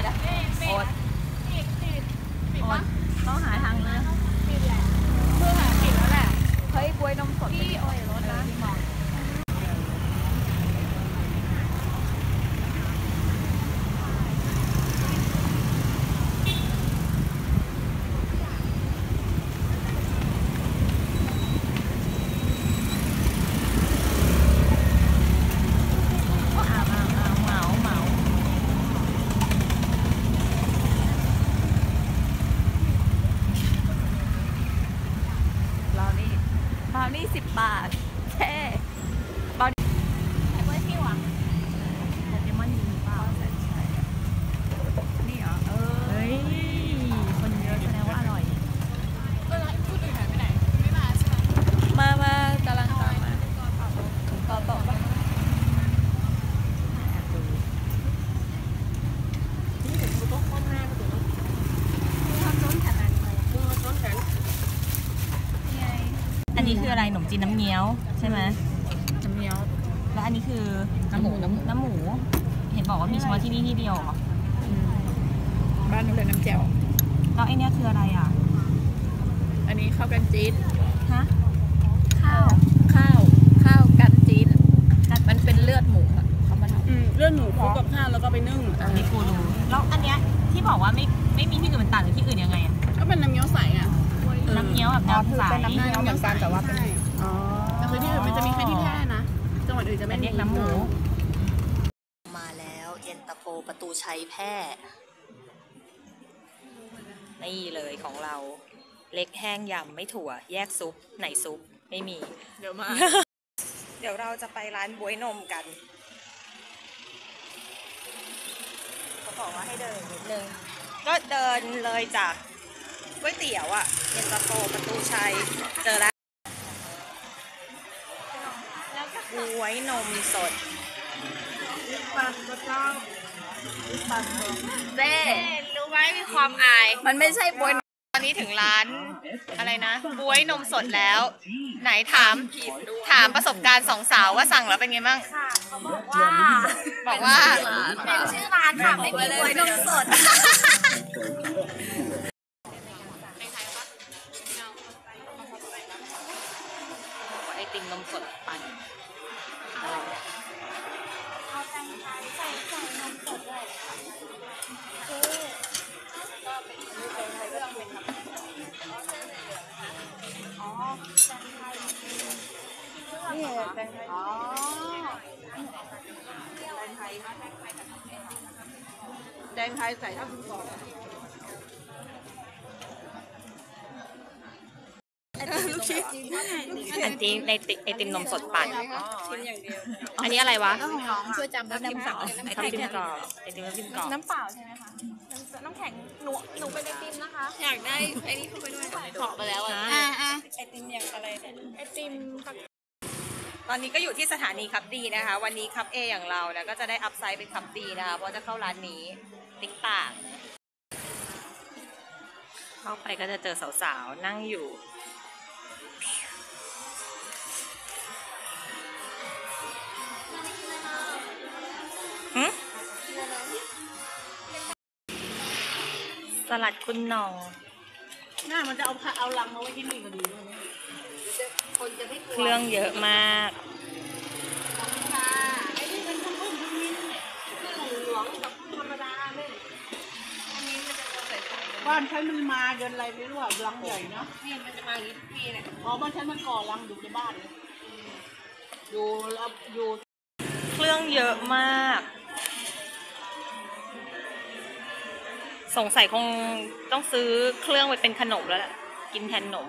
ดอะปิดปิดปิดปิดอปะดต้องหาทางเลือกปิดแหละเพื่อหาปิดแล้วแหละ เฮ้ยกล้วยนมสดพี่โอ้ยรถนะ ที่มองอ้าวอ้าวอ้าวเหมาเหมาเรานี่บราว นี่สิบบาทแค่บราวนี่ ไอ้เพื่อนพี่วะ โปเกมอนมีเปล่าใช่ใช่นี่เหรอ เออ เฮ้ย คนเยอะแสดงว่าอร่อย เออแล้วพูดอื่นหายไปไหน ไม่มาใช่ไหม มามากำลังตามมาต่อต่อปะแอบดู อันนี้คืออะไรขนมจีนน้ำเงี้ยวใช่ไหมน้ำเงี้ยวแล้วอันนี้คือน้ำหมูน้ำหมูน้ำหมู เห็นบอกว่ามีเฉพาะที่นี่ที่เดียวเหรอบ้านหนูเลยน้ำแจ่วแล้วไอเนี้ยคืออะไรอะ อันนี้ข้าวกันจีนฮะข้าวข้าวข้าวกันจีนมันเป็นเลือดหมูอะเขามาทำเลือดหมูคลุกกับข้าวแล้วก็ไปนึ่งอันนี้กูรู้แล้วอันเนี้ยที่บอกว่าไม่ไม่มีที่อื่นมันต่างจากที่อื่นยังไงอะก็เป็นน้ำเงี้ยวใสอะ น้ำเงี้ยวแบบน้ำใสน้ำเงี้ยวเหมือนกันแต่ว่าเป็นใช่แต่คือที่อื่นมันจะมีแค่ที่แพร่นะ จังหวัดอื่นจะแต่ไม่มีเรียกน้ำหมู มาแล้วเย็นตาโฟประตูชัยแพร่นี่เลยของเรา เล็กแห้งยำไม่ถั่ว แยกซุปไหนซุปไม่มี เดี๋ยวมา เดี๋ยวเราจะไปร้านบวยนมกันเขาบอกว่าให้เดินนิดนึงก็เดินเลยจาก ก๋วยเตี๋ยวอะเย็นตาโฟประตูชัย เจอแล้วบวยนมสดเจ้รู้ไหมมีความอาย มันไม่ใช่บวยตอนนี้ถึงร้านอะไรนะบวยนมสดแล้ว ไหนถามถามประสบการณ์สองสาวว่าสั่งแล้วเป็นไงบ้างว่าบอกว่าเป็นชื่อร้านค่ะไม่มีบวยนมสด นี่แดงไทยแตงไทยแตงไทยใส่เท่าทุกกล่องอันนี้ในติไอติมนมสดปั่นอันนี้อะไรวะน้องช่วยจำน้ำเปล่าทับทิมกรอบไอติมทับทิมกรอบน้ำเปล่าใช่ไหมคะน้ำแข็งหนูหนูเป็นไอติมนะคะ อยากได้ไอนี่เข้าไปด้วยขอไปแล้วอะ ไอติมอย่างอะไรเนี่ยไอติมตอนนี้ก็อยู่ที่สถานีคับดีนะคะ วันนี้คับเออย่างเรานะก็จะได้อัพไซด์เป็นคับดีนะคะเพราะจะเข้าร้านนี้ติ๊กต่างเข้าไปก็จะเจอสาวๆ นั่งอยู่หึสลัดคุณหนอง หน้ามันจะเอาผ้าเอาลังมาไว้ที่นี่พอดีด้วยนะเครื่องเยอะมากไอ้นี่มันทั้งรุ่นทั้งมิ้นท์เนี่ยคือหลวงกับธรรมดาเนี่ยบ้านฉันมันมาเดินอะไรไม่รู้อะลังใหญ่เนาะนี่มันจะมาอย่างนี้ทุกปีเนี่ยอ๋อบ้านฉันมันก่อลังอยู่ในบ้านเลยอยู่รับอยู่เครื่องเยอะมาก สงสัยคงต้องซื้อเครื่องไปเป็นขนมแล้วแหละกินแทนขนม